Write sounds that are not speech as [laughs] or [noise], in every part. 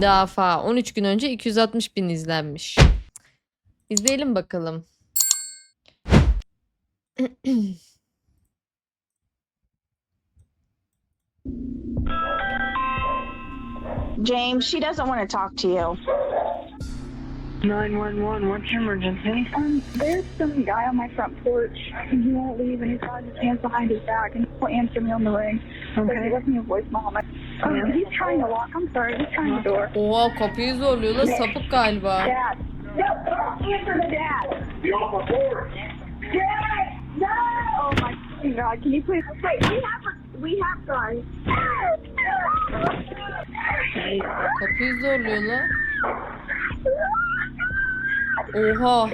Dafa 13 gün önce 260 bin izlenmiş. İzleyelim bakalım. James, she doesn't want to talk to you. 911, what's your emergency? Um, there's some guy on my front porch, and he won't leave, and he's got his hands behind his back, and he won't answer me on the ring. But he Okay. left me a voicemail on my. Um, he's trying to lock. I'm sorry, he's trying the door. Oha kapıyı zorluyor la sapık galiba. Dad, no, answer the dad. Dad, no! Oh my fucking god! Can you please? Wait, we have we have guns. Kapıyı zorluyor la. Oha.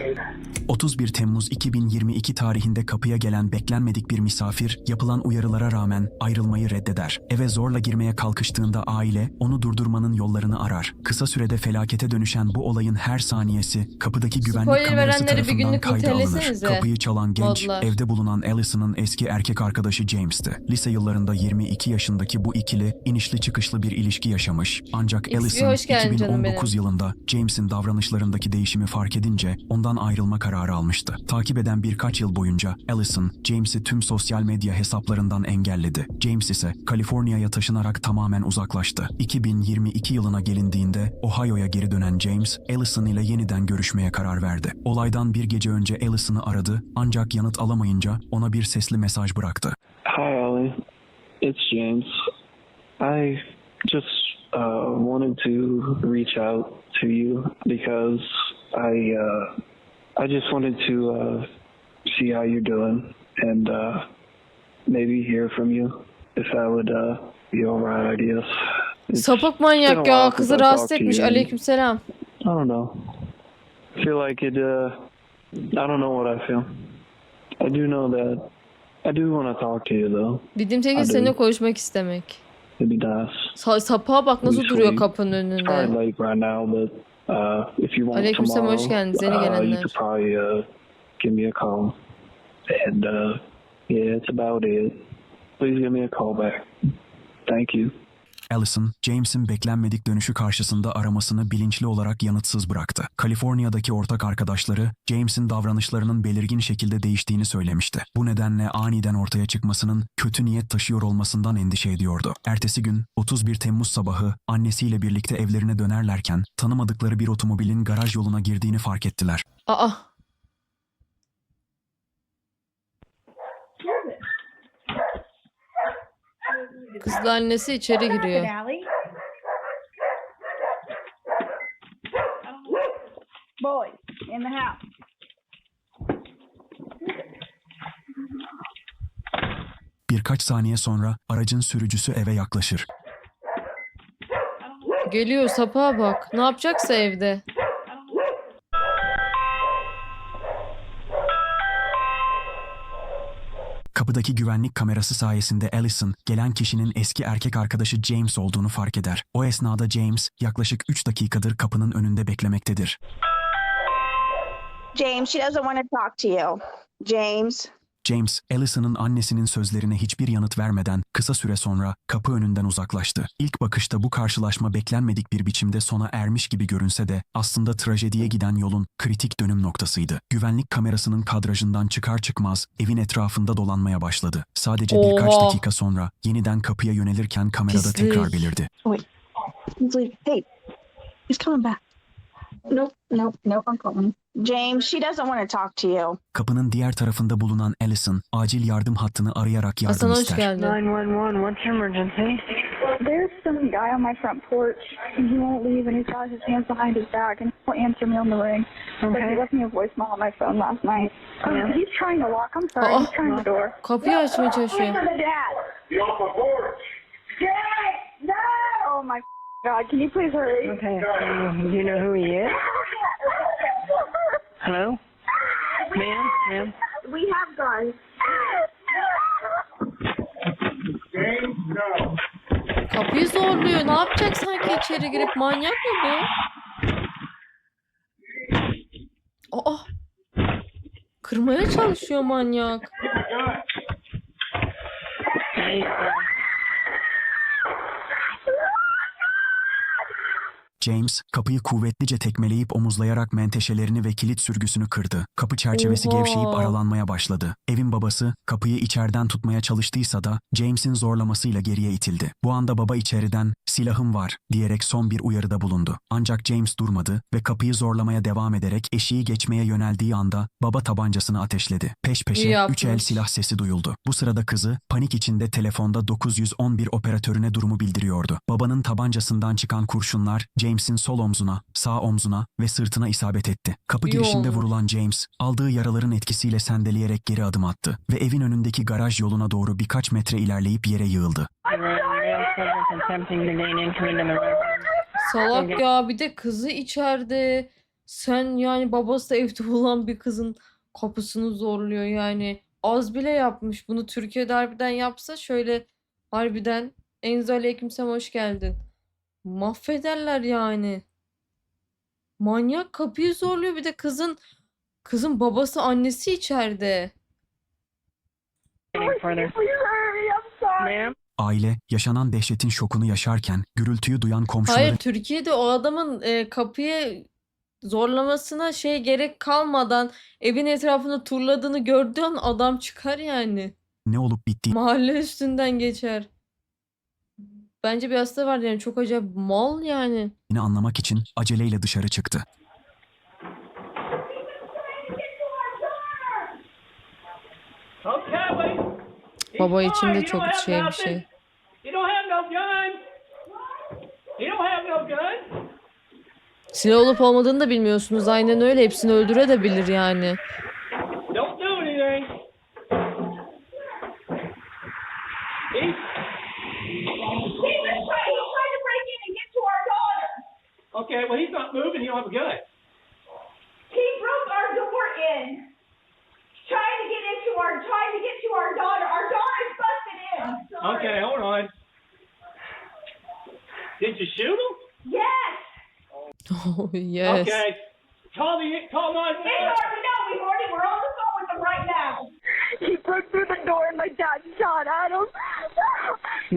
31 Temmuz 2022 tarihinde kapıya gelen beklenmedik bir misafir yapılan uyarılara rağmen ayrılmayı reddeder. Eve zorla girmeye kalkıştığında aile onu durdurmanın yollarını arar. Kısa sürede felakete dönüşen bu olayın her saniyesi kapıdaki güvenlik Spoiler kamerası verenleri bir tarafından günlük kayda alınır. Kapıyı çalan genç Modlar. evde bulunan Allison'ın eski erkek arkadaşı James'ti. Lise yıllarında 22 yaşındaki bu ikili inişli çıkışlı bir ilişki yaşamış. Ancak XV Allison hoş geldin canım 2019 yılında James'in davranışlarındaki değişimi fark edince ondan ayrılma kararı almıştı. Takip eden birkaç yıl boyunca Allison, James'i tüm sosyal medya hesaplarından engelledi. James ise Kaliforniya'ya taşınarak tamamen uzaklaştı. 2022 yılına gelindiğinde Ohio'ya geri dönen James, Allison ile yeniden görüşmeye karar verdi. Olaydan bir gece önce Allison'ı aradı ancak yanıt alamayınca ona bir sesli mesaj bıraktı. Hi, Ollie. It's James. I just uh, wanted to reach out to you because I uh, I just wanted to uh, see how you're doing and uh, maybe hear from you if that would uh, be alright. I guess. It's Sapık been a manyak while ya. since Kızı I rahatsız talked to etmiş. you, and Aleykümselam. I don't know. I feel like it. Uh, I don't know what I feel. I do know that. I do want to talk to you though. Bildiğim tek Hadi. seninle konuşmak istemek. It'd be nice. Sa- sapığa bak nasıl duruyor kapının It's probably önünde. late right now, but uh, if you want Aleykümselam, tomorrow, hoş geldiniz, yeni uh, you gelenler. could probably uh, give me a call. And uh, yeah, it's about it. Please give me a call back. Thank you. Allison, James'in beklenmedik dönüşü karşısında aramasını bilinçli olarak yanıtsız bıraktı. Kaliforniya'daki ortak arkadaşları, James'in davranışlarının belirgin şekilde değiştiğini söylemişti. Bu nedenle aniden ortaya çıkmasının kötü niyet taşıyor olmasından endişe ediyordu. Ertesi gün, 31 Temmuz sabahı annesiyle birlikte evlerine dönerlerken tanımadıkları bir otomobilin garaj yoluna girdiğini fark ettiler. Aa. Kızla annesi içeri giriyor. Boys in the house. Birkaç saniye sonra aracın sürücüsü eve yaklaşır. Geliyor sapığa bak. Ne yapacaksa evde. Kapıdaki güvenlik kamerası sayesinde Allison, gelen kişinin eski erkek arkadaşı James olduğunu fark eder. O esnada James, yaklaşık 3 dakikadır kapının önünde beklemektedir. James, she doesn't want to talk to you. James. James, Allison'ın annesinin sözlerine hiçbir yanıt vermeden kısa süre sonra kapı önünden uzaklaştı. İlk bakışta bu karşılaşma beklenmedik bir biçimde sona ermiş gibi görünse de aslında trajediye giden yolun kritik dönüm noktasıydı. Güvenlik kamerasının kadrajından çıkar çıkmaz evin etrafında dolanmaya başladı. Sadece birkaç Oha. dakika sonra yeniden kapıya yönelirken kamerada Pislik. tekrar belirdi. Hey, he's coming back. Nope, nope, nope. I'm calling. James, she doesn't want to talk to you. Kapının diğer tarafında bulunan Allison acil yardım hattını arayarak yardım Hasan hoş ister. geldin. 911, what's your emergency? There's some guy on my front porch, and he won't leave, and he's got his hands behind his back, and he won't answer me on the ring. But he left me a voicemail on my phone last night. Um, Yeah. he's trying to lock. I'm sorry, he's Oh. trying the door. Kapıyı açmaya çalışıyor. Answer the dad. Dad, no! Oh my god! Can you please hurry? Okay. um, Do you know who he is? Hello? Ma'am? Ma'am? We have guns. Kapıyı zorluyor. Ne yapacak sanki içeri girip manyak mı bu? Aa. Kırmaya çalışıyor manyak. He's James, kapıyı kuvvetlice tekmeleyip omuzlayarak menteşelerini ve kilit sürgüsünü kırdı. Kapı çerçevesi Oha. gevşeyip aralanmaya başladı. Evin babası, kapıyı içeriden tutmaya çalıştıysa da James'in zorlamasıyla geriye itildi. Bu anda baba içeriden, silahım var, diyerek son bir uyarıda bulundu. Ancak James durmadı ve kapıyı zorlamaya devam ederek eşiği geçmeye yöneldiği anda baba tabancasını ateşledi. Peş peşe üç el silah sesi duyuldu. Bu sırada kızı, panik içinde telefonda 911 operatörüne durumu bildiriyordu. Babanın tabancasından çıkan kurşunlar, James'in sol omzuna, sağ omzuna ve sırtına isabet etti. Kapı girişinde vurulan James, aldığı yaraların etkisiyle sendeleyerek geri adım attı ve evin önündeki garaj yoluna doğru birkaç metre ilerleyip yere yığıldı. Salak ya bir de kızı içeride. Sen yani babası da evde [laughs] olan bir kızın kapısını zorluyor yani. Az bile yapmış. Bunu Türkiye'de harbiden yapsa şöyle harbiden Enzo aleykümselam hoş geldin. Mahvederler yani. Manyak kapıyı zorluyor bir de kızın kızın babası annesi içeride. Aile, yaşanan dehşetin şokunu yaşarken gürültüyü duyan komşuları Hayır Türkiye'de o adamın e, kapıyı zorlamasına şey gerek kalmadan evin etrafını turladığını gördüğü an adam çıkar yani. ne olup bittiğini Mahalle üstünden geçer. Bence bir hasta var yani çok acayip mal yani. anlamak için aceleyle dışarı çıktı. Baba için de çok şey bir şey. Silah olup olmadığını da bilmiyorsunuz. Aynen öyle. Hepsini öldürebilir yani. [laughs] yes. Okay. Call the call nine They already know. We've already, we're on the phone with them right now. He broke through the door and my dad shot at him.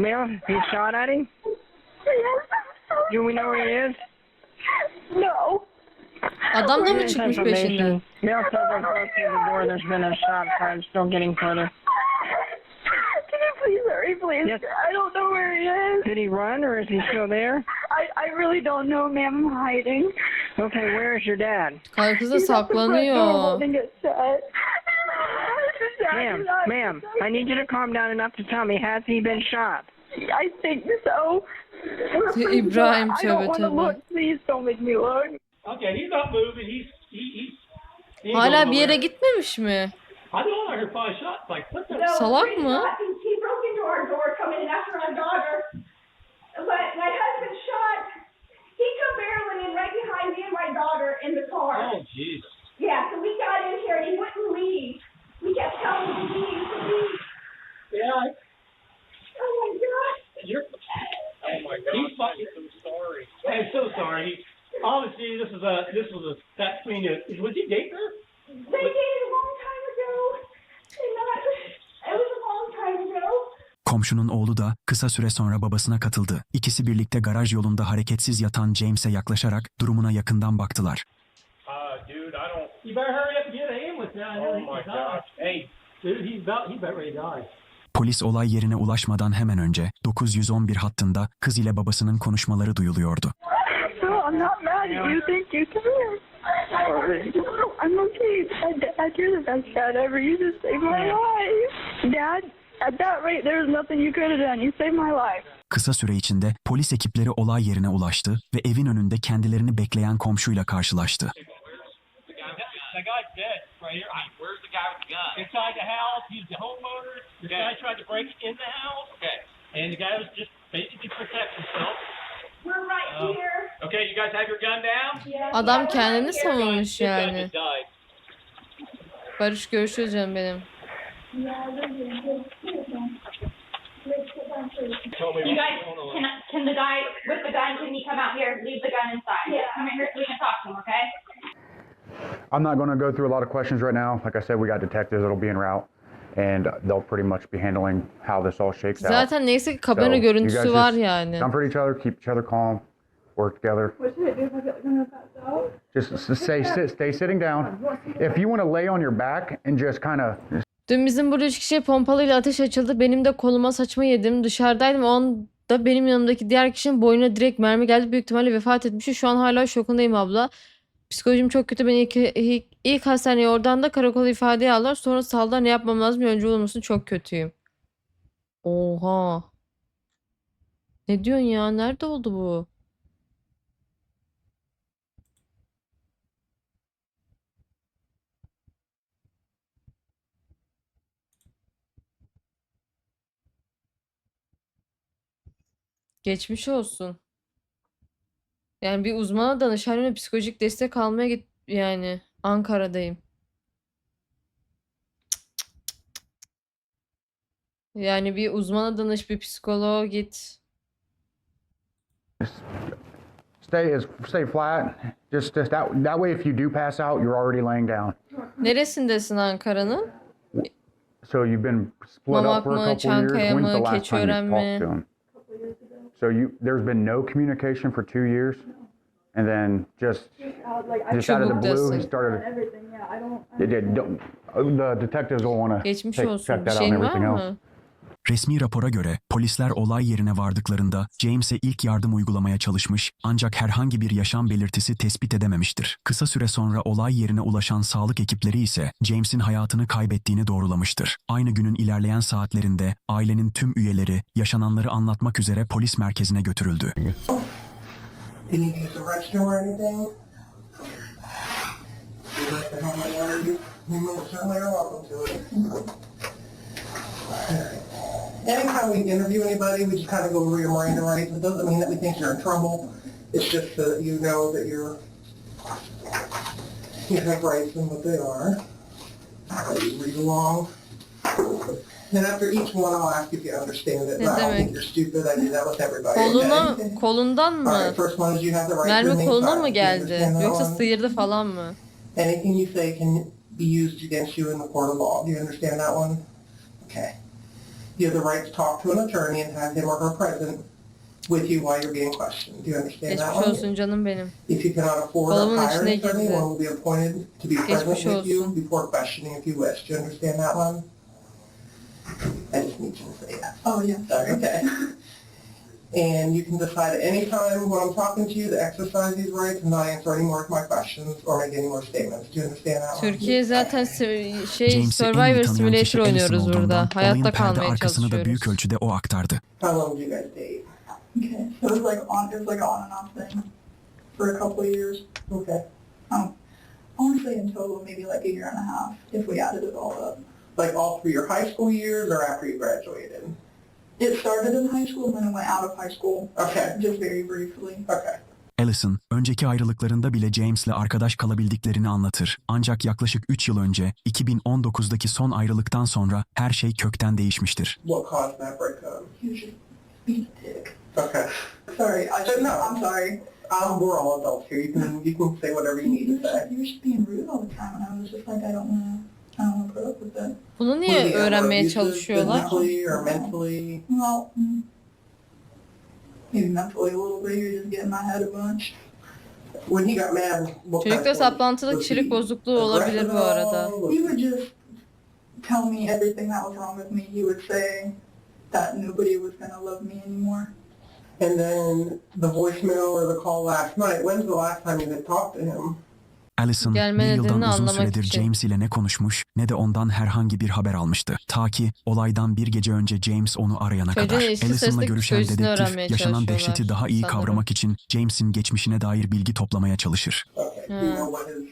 Ma'am? He shot at him? Yes. Do we know where he is? No. Adam da mı Yes, çıkmış information. peşinden? Male subject broke through the door. There's been a shot fired. Still getting further. Can you please hurry, please? Yes. I don't know where he is. Did he run or is he still there? I, I really don't know, ma'am. I'm hiding. Okay, where is your dad? Kız da He's at the front door saklanıyor. holding it shut. [laughs] Ma'am, ma'am, I need you to calm down enough to tell me, has he been shot? I think so. İbrahim, I tövbe don't want to tövbe. look. Please don't make me look. Okay, he's not moving. He's he, he's. he ain't Hala going bir yere nowhere. gitmemiş mi? I don't know. I heard five shots. Like what the? No, Salak three mı? shots. He, he broke into our door coming in after our daughter. My, my Jesus. Yeah, so we got in here and he wouldn't leave. We kept telling him to leave, to leave. Yeah. Oh my God. You're. Oh my God. He's fucking. I'm so sorry. I'm so sorry. Obviously, this is a this was a that between you. Was he dating her? They dated a long time ago. And not, it was a long time ago. Komşunun oğlu da kısa süre sonra babasına katıldı. İkisi birlikte garaj yolunda hareketsiz yatan James'e yaklaşarak durumuna yakından baktılar. Polis olay yerine ulaşmadan hemen önce 911 hattında kız ile babasının konuşmaları duyuluyordu. I'm not mad at you. Thank you. Come here. I'm okay. Dad, Dad, you're the best dad ever. You just saved my life. Dad, at that rate, there was nothing you could have done. You saved my life. Kısa süre içinde polis ekipleri olay yerine ulaştı ve evin önünde kendilerini bekleyen komşuyla karşılaştı. The guy's dead right here. where's the guy with the gun? Inside the house, he's the homeowner. The Okay. guy tried to break in the house. Okay. And the guy was just basically protecting himself. We're right Oh. here. Okay, you guys have your gun down? Yeah, Adam yeah, we're kendini here. savunmuş This guy yani. just died. Barış görüşürüz canım benim. Tell me You what's guys, going on. can, can the guy with the gun, can he come out here, leave the gun inside? Yeah. Come in here so we can talk to him, okay? I'm not going to go through a lot of questions right now. Like I said, we got detectives that'll be en route. and they'll pretty much be handling how this all shakes out. Zaten neyse ki kamera So, görüntüsü var yani. Comfort each other, keep each other calm, work together. What should I do if I get like I'm pass out? Just s- stay sit, stay sitting down. If you want to lay on your back and just kind of Dün bizim burada üç kişiye pompalıyla ateş açıldı. Benim de koluma saçma yedim. Dışarıdaydım. O anda benim yanımdaki diğer kişinin boynuna direkt mermi geldi. Büyük ihtimalle vefat etmiş. Şu an hala şokundayım abla. Psikolojim çok kötü. Beni ilk, ilk, ilk hastaneye oradan da karakola ifadeye aldılar. Sonra saldılar. Ne yapmam lazım? Önce olmasın. Çok kötüyüm. Oha. Ne diyorsun ya? Nerede oldu bu? Geçmiş olsun. Yani bir uzmana danış. Her yöne psikolojik destek almaya git. Yani Ankara'dayım. Yani bir uzmana danış, bir psikoloğa git. stay as stay flat. Just just that that way, if you do pass out, you're already laying down. Neresindesin Ankara'nın? So you've been split Mamak up for a mı, couple years. Çankaya When's the mı, last time you Keçiören talked to mi? him? So you there's been no communication for two years, and then just Uh, like I just out of the blue, he Çubuktasın. started. everything. Yeah, I don't. I They did- don't- The detectives will want to Geçmiş check, olsun. check Bir that out and şeyin var everything else. mı? Resmi rapora göre polisler olay yerine vardıklarında James'e ilk yardım uygulamaya çalışmış ancak herhangi bir yaşam belirtisi tespit edememiştir. Kısa süre sonra olay yerine ulaşan sağlık ekipleri ise James'in hayatını kaybettiğini doğrulamıştır. Aynı günün ilerleyen saatlerinde ailenin tüm üyeleri yaşananları anlatmak üzere polis merkezine götürüldü. Anytime we interview anybody, we just kind of go over your Miranda rights. It doesn't mean that we think you're in trouble. It's just so that you know that you're, you have rights and what they are. Uh, You read along. And after each one, I'll ask if you understand it. Ne I don't demek? think you're stupid. I do that with everybody. Koluna, okay? kolundan [laughs] All mı? right, first one is you have the right to Mermi remain koluna silent. mı Do you geldi? understand that Yoksa one? sıyırdı falan mı? Anything you say can be used against you in the court of law. Do you understand that one? Okay. You have the right to talk to an attorney and have him or her present with you while you're being questioned. Do you understand that Geçmiş one? olsun canım benim. If you cannot afford or hire an içine attorney, girdi. one will be appointed to be Geçmiş present with you olsun. before questioning if you wish. Do you understand that one? I just need you to say that. Oh, yeah. Sorry, okay. [laughs] And you can decide at any time when I'm talking to you to exercise these rights and not answer any more of my questions or make any more statements. Do you understand that one? Türkiye zaten se- şey James'i en iyi Survivor tanıyan kişi Simulator Allison oynuyoruz olduğundan burada. olayın Hayatta perde kalmaya arkasını da büyük çalışıyoruz. ölçüde o aktardı. How long did you guys date? Okay. So it was like on. It was like an on and off thing for a couple of years. Okay. Um, I want to say in total maybe like a year and a half if we added it all up. Like all through your high school years or after you graduated? It started in high school and then it went out of high school. Okay. Just very briefly. Okay. Allison, önceki ayrılıklarında bile James'le arkadaş kalabildiklerini anlatır. Ancak yaklaşık 3 yıl önce, 2019'daki son ayrılıktan sonra her şey kökten değişmiştir. What caused that breakup? He was just being a dick. Okay. Sorry, I just, No. I'm sorry. Um, we're all adults here. You can you can say whatever you need to say. he was just being rude all the time and I was just like, I don't want to, Bunu niye öğrenmeye çalışıyorlar? Well, maybe mentally a little bit, just getting my head a bunch. Çocukta saplantılı kişilik bozukluğu olabilir bu arada. tell me everything that was wrong with me. He would say that nobody was going to love me anymore. And then the voicemail or the call last night, when's the last time you had talked to him? Allison, Gelme bir yıldan nedenini uzun anlamak süredir için. James ile ne konuşmuş ne de ondan herhangi bir haber almıştı. Ta ki olaydan bir gece önce James onu arayana Çocuğun kadar. eşli Allison'la sesli görüşen psikolojisini dedektif yaşanan dehşeti daha iyi sanırım. kavramak için James'in geçmişine dair bilgi toplamaya çalışır. Okay. Do you know what his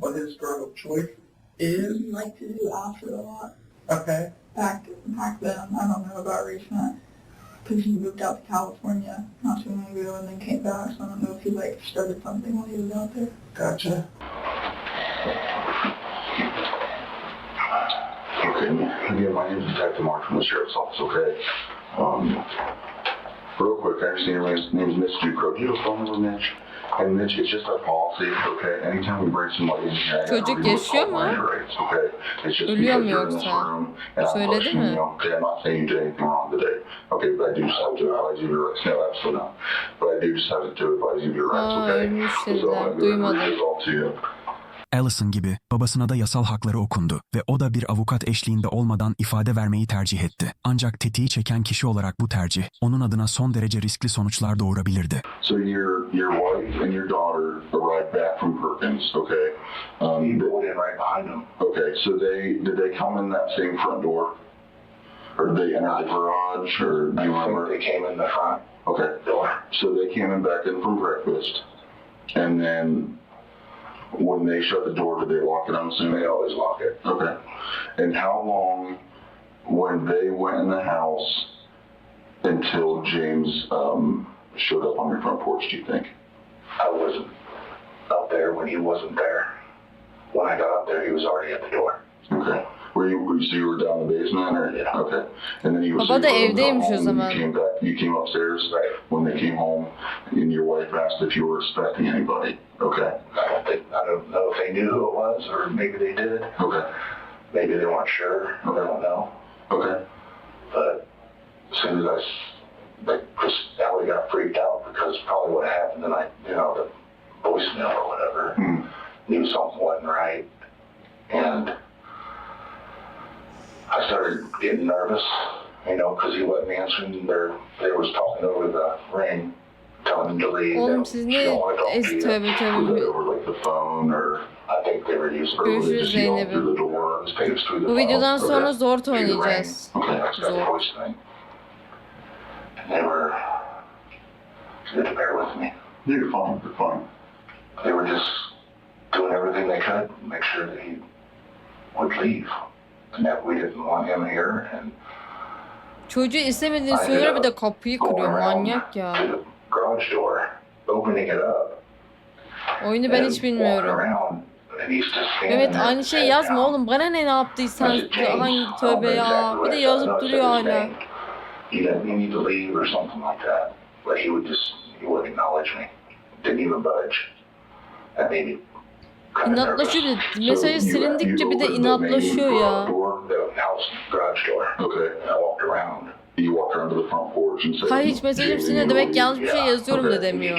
what his drug of choice is? He liked to do acid a lot. Okay. Back, back then, I don't know about recent, because he moved out to California not too long ago and then came back, so I don't know if he like started something while he was out there. Gotcha. Okay, again, my name is Detective Mark from the Sheriff's Office, okay? Um, real quick, I understand your name is Mr. Ducro. Do you have a phone number, Mitch? And it's, it's just our policy, okay? Anytime we bring somebody in here. Çocuk yaşıyor mu? rates, Okay? It's just Ölüyor because mu you're in this yoksa? room and I'm Söyledi questioning mi? you, okay? I'm not saying you did anything wrong today. Okay, but I do just have to advise you of your rights. No, absolutely not. But I do just have to advise you of your rights, Aa, okay? Duymadım. to you. Allison gibi babasına da yasal hakları okundu ve o da bir avukat eşliğinde olmadan ifade vermeyi tercih etti. Ancak tetiği çeken kişi olarak bu tercih onun adına son derece riskli sonuçlar doğurabilirdi. So your your wife and your daughter arrived back from Perkins, okay? Um, they went in right behind them. Okay, so they did they come in that same front door, or did they enter the garage, or do you remember? they came in the front. Okay, door. So they came in back in from breakfast, and then when they shut the door, did they lock it? I'm assuming they always lock it. Okay, and how long when they went in the house until James um, showed up on your front porch, do you think? I wasn't up there when he wasn't there. When I got up there, he was already at the door. Okay. Were you, were you, so you were down in the basement or? Yeah. Okay. And then oh, you were Baba da so evdeymiş o home zaman. You came back, you came upstairs. When they came home and your wife asked if you were expecting anybody. Okay. I don't think, I don't know if they knew who it was or maybe they did. Okay. Maybe they weren't sure. I don't know. Okay. But as soon as I, s- like, Chris Ellie got freaked out because probably what happened tonight, you know, the voicemail or whatever, hmm. knew something wasn't right. And I started getting nervous, you know, because he wasn't answering. There, they was talking over the ring, telling him to leave. Oğlum and siz she ne don't wanna talk to es you. tövbe Was tövbe. it over like the phone or I think they were using or they Görüşürüz just yelled Zeynep'im. through the door. It was taped through the Bu phone. videodan Okay. sonra zor Through the ring. oynayacağız. Okay, that's that Zor. voice thing. And they were, you have to bear with me. You're fine, you're fine. They were just doing everything they could to make sure that he would leave. Çocuğu istemediğini söylüyor bir de kapıyı kırıyor manyak ya. Oyunu ben and hiç bilmiyorum. and there, aynı head yazma oğlum. Bana ne ne yaptıysan hangi tövbe ya. Bir de yazıp duruyor hala. But he would just, he wouldn't acknowledge me. Didn't even budge. Kind of İnatlaşıyor. Mesajı silindikçe bir de inatlaşıyor ya. Hayır hiç mesajım "Jamie, silinir you demek leave." yanlış bir şey yazıyorum da demiyor.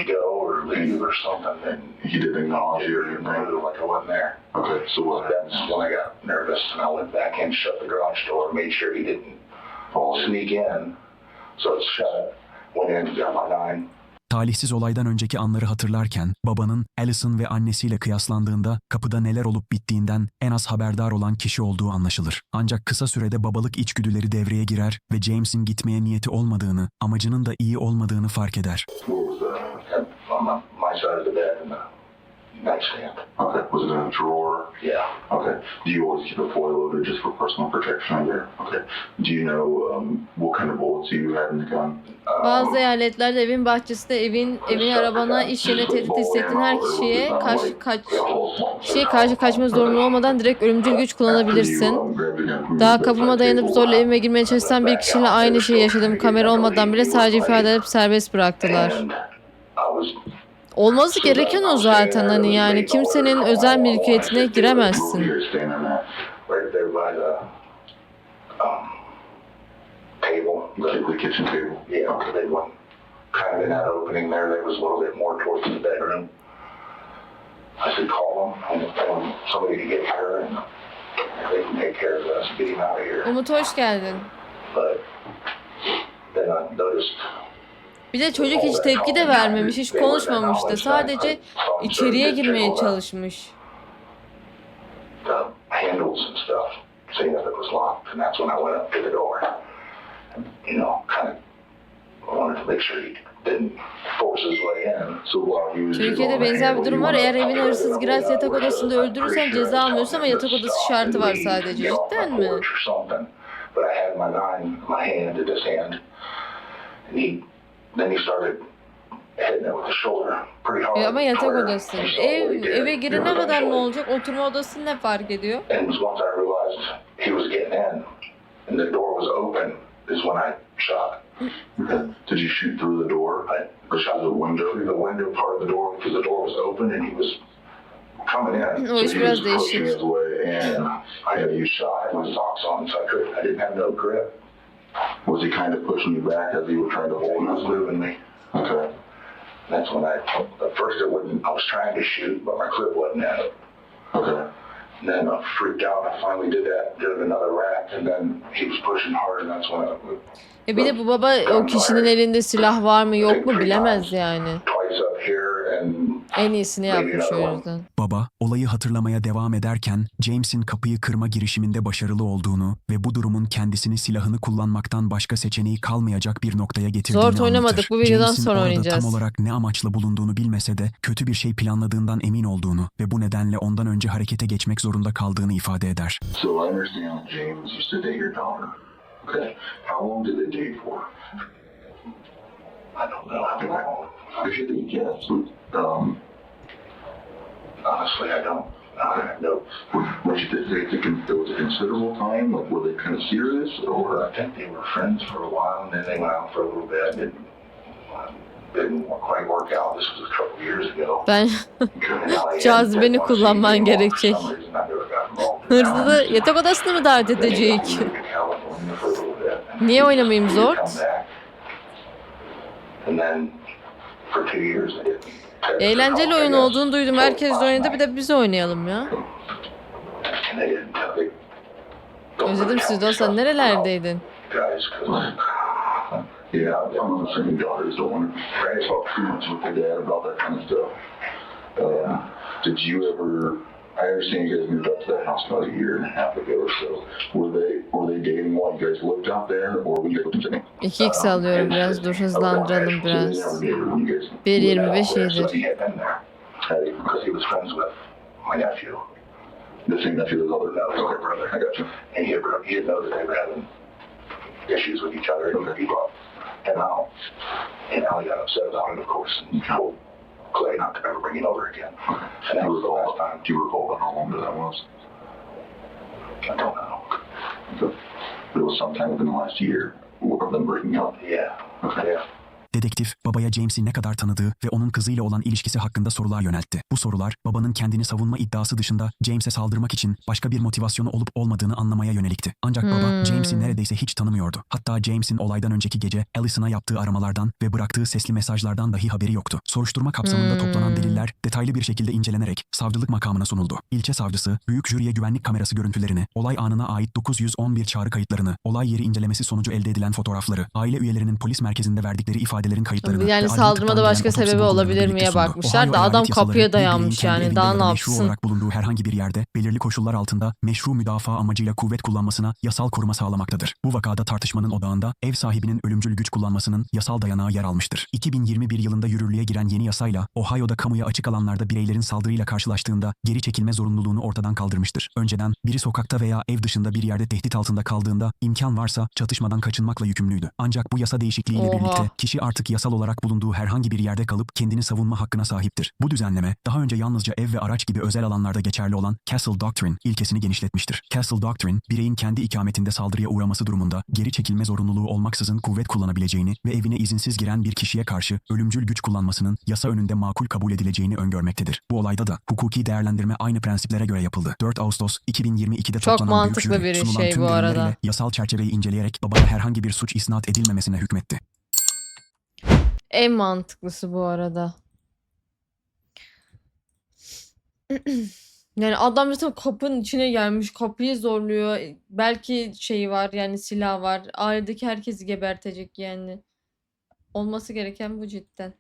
Sneak in. So it's shut. Went in, got my nine. Talihsiz olaydan önceki anları hatırlarken babanın Allison ve annesiyle kıyaslandığında kapıda neler olup bittiğinden en az haberdar olan kişi olduğu anlaşılır. Ancak kısa sürede babalık içgüdüleri devreye girer ve James'in gitmeye niyeti olmadığını, amacının da iyi olmadığını fark eder. On nightstand. Okay. Was it in a drawer? Yeah. Okay. Do you always keep a foil loaded just for personal protection under? Okay. Do you know um, what kind of bullets you had in the gun? Um, Bazı eyaletlerde evin bahçesinde evin evin arabana iş yerine tehdit hissettiğin her kişiye karşı kaç kişiye karşı kaçma zorunlu olmadan direkt ölümcül güç kullanabilirsin. Daha kapıma dayanıp zorla evime girmeye çalışan bir kişiyle aynı şeyi yaşadım. Kamera olmadan bile sadece ifade edip serbest bıraktılar. Olması gereken o zaten hani yani kimsenin özel mülkiyetine giremezsin. Um. I call them and tell them somebody to get and they can take care of us, out of here. Umut hoş geldin. But then I noticed Bir de çocuk hiç tepki de vermemiş, hiç konuşmamış da sadece içeriye girmeye çalışmış. Türkiye'de benzer bir durum var. Eğer evine hırsız girerse yatak odasında öldürürsen ceza almıyorsun ama yatak odası şartı var sadece. Cidden mi? Or something. But I had my nine in my hand in his hand, and he then he started hitting it with his shoulder pretty hard. E ama yatak where odası. I saw what he Ev, did, eve you girene know, kadar ne eventually. olacak? Oturma odası ne fark ediyor? And once I realized he was getting in and the door was open is when I shot. [laughs] Did you shoot through the door? I or shot the window through the window part of the door because the door was open and he was coming in. O iş he biraz was pushing değişik. his way in. I had to shot. I had my socks on, so I couldn't. I didn't have no grip. Was he kind of pushing you back as he was trying to hold? He was moving me. Okay. That's when I. At first, it wouldn't. I was trying to shoot, but my clip wasn't at it. Okay. And then I freaked out. I finally did that. Did another rack, and then he was pushing hard, and that's when I E bir de bu baba o kişinin elinde silah var mı yok mu bilemez yani. twice up here and En iyisini yapmış o yüzden. Baba, olayı hatırlamaya devam ederken James'in kapıyı kırma girişiminde başarılı olduğunu ve bu durumun kendisini silahını kullanmaktan başka seçeneği kalmayacak bir noktaya getirdiğini Zor oynamadık, bu videodan James'in sonra orada oynayacağız. tam olarak ne amaçla bulunduğunu bilmese de kötü bir şey planladığından emin olduğunu ve bu nedenle ondan önce harekete geçmek zorunda kaldığını ifade eder. So I understand James used to date your daughter. Okay. How long did they date for? I don't know. How long? I have guessed. Um, honestly, I don't. I don't know. Was it, it was a considerable time? Like, were they kind of serious? Or I think they were friends for a while, and then they went out for a little bit. Didn't, didn't quite work out. This was a couple years ago. Ben [laughs] Cazibeni kullanman gerekecek. Hırsızı yatak odasına mı davet edecek? Niye oynamayayım Zort? Eğlenceli oyun olduğunu duydum. Herkes de oynadı. Bir de biz oynayalım ya. Özledim sizi dostlar. Nerelerdeydin? yeah, I'm the same daughters don't want to talk too much with their dad about that kind of stuff. Um, did you ever? I understand you guys moved up to that house about a year and a half ago or so. Were they were they dating while you guys lived out there, or were you um, guys living? 2x alıyorum biraz. Dur hızlandıralım biraz. 1.25 iyidir. Because he was friends with my nephew. The same nephew as other nephew, older brother. I got you. And he had, he had known that they were having issues with each other. And he brought him out. And now he got upset about it, of course, and told Clay not to ever bring it over again. And that was the last time. Do you recall how long that was? I don't know. It was sometime within the last year of them breaking up. Yeah. Okay. Yeah. Dedektif, babaya James'i ne kadar tanıdığı ve onun kızıyla olan ilişkisi hakkında sorular yöneltti. Bu sorular, babanın kendini savunma iddiası dışında James'e saldırmak için başka bir motivasyonu olup olmadığını anlamaya yönelikti. Ancak baba Hmm. James'i neredeyse hiç tanımıyordu. Hatta James'in olaydan önceki gece Allison'a yaptığı aramalardan ve bıraktığı sesli mesajlardan dahi haberi yoktu. Soruşturma kapsamında Hmm. toplanan deliller detaylı bir şekilde incelenerek savcılık makamına sunuldu. İlçe savcısı, büyük jüriye güvenlik kamerası görüntülerini, olay anına ait 911 çağrı kayıtlarını, olay yeri incelemesi sonucu elde edilen fotoğrafları, aile üyelerinin polis merkezinde verdikleri ifadelerin kayıtlarını Yani saldırmada başka sebebi olabilir miye bakmışlar da adam kapıya dayanmış yani, daha ne meşru yapsın? olarak bulunduğu herhangi bir yerde belirli koşullar altında meşru müdafaa amacıyla kuvvet kullanmasına yasal koruma sağlamaktadır. Bu vakada tartışmanın odağında ev sahibinin ölümcül güç kullanmasının yasal dayanağı yer almıştır. 2021 yılında yürürlüğe giren yeni yasayla Ohio'da kamuya açık alanlarda bireylerin saldırıyla karşılaştığında geri çekilme zorunluluğunu ortadan kaldırmıştır. Önceden biri sokakta veya ev dışında bir yerde tehdit altında kaldığında imkan varsa çatışmadan kaçınmakla yükümlüydü. Ancak bu yasa değişikliğiyle Oha. birlikte kişi artık yasal olarak bulunduğu herhangi bir yerde kalıp kendini savunma hakkına sahiptir. Bu düzenleme daha önce yalnızca ev ve araç gibi özel alanlarda geçerli olan Castle Doctrine ilkesini genişletmiştir. Castle Doctrine, bireyin kendi ikametinde saldırıya uğraması durumunda geri çekilme zorunluluğu olmaksızın kuvvet kullanabileceğini ve evine izinsiz giren bir kişiye karşı ölümcül güç kullanmasının yasa önünde makul kabul edileceğini öngörmektedir. Bu olayda da hukuki değerlendirme aynı prensiplere göre yapıldı. 4 Ağustos 2022'de Çok toplanan büyük mantıklı jüri, bir sunulan şey tüm bu arada. yasal çerçeveyi inceleyerek babaya herhangi bir suç isnat edilmemesine hükmetti. En mantıklısı bu arada. [clears throat] Yani adam zaten kapının içine gelmiş, kapıyı zorluyor. Belki şeyi var yani silah var. Ailedeki herkesi gebertecek yani. Olması gereken bu cidden.